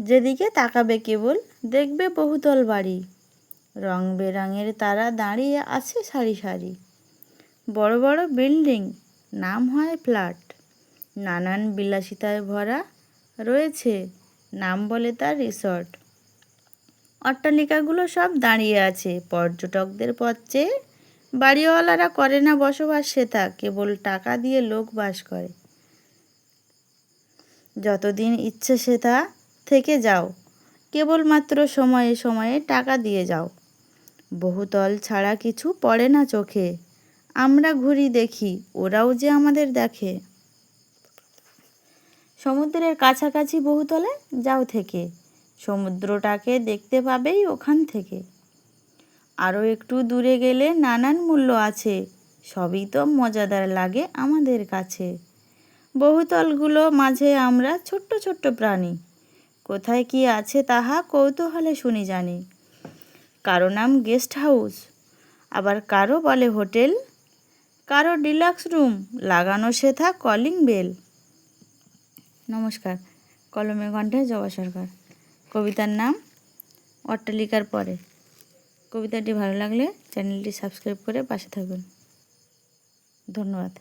যেদিকে তাকাবে কেবল, দেখবে বহুতল বাড়ি। রং বেরঙের তারা দাঁড়িয়ে আছে সারি সারি। বড় বড় বিল্ডিং, নাম হয় ফ্ল্যাট। নানান বিলাসিতায় ভরা রয়েছে, নাম বলে তার রিসর্ট। অট্টালিকাগুলো সব দাঁড়িয়ে আছে, পর্যটকদের পথ বাড়িওয়ালারা করে না বসবাস সেটা, কেবল টাকা দিয়ে লোক বাস করে। যতদিন ইচ্ছে সেটা থেকে যাও। কেবলমাত্র সময়ে সময়ে টাকা দিয়ে যাও। বহুতল ছাড়া কিছু পড়ে না চোখে। আমরা ঘুরি দেখি, ওরাও যে আমাদের দেখে। সমুদ্রের কাছাকাছি বহুতলে যাও থেকে। সমুদ্রটাকে দেখতে পাবেই ওখান থেকে। আরও একটু দূরে গেলে নানান মূল্য আছে। সবই তো মজাদার লাগে আমাদের কাছে। বহুতলগুলো মাঝে আমরা ছোট্ট ছোট্ট প্রাণী। কোথায় কি আছে তাহা কৌতূহলে শুনি জানি। কারও নাম গেস্ট হাউস, আবার কারও বলে হোটেল, কারও ডিলাক্স রুম, লাগানো সেথা কলিং বেল। নমস্কার, কলমে কণ্ঠে জবা সরকার। কবিতার নাম অট্টালিকার পরে। কবিতাটি ভালো লাগলে চ্যানেলটি সাবস্ক্রাইব করে পাশে থাকবেন ধন্যবাদ।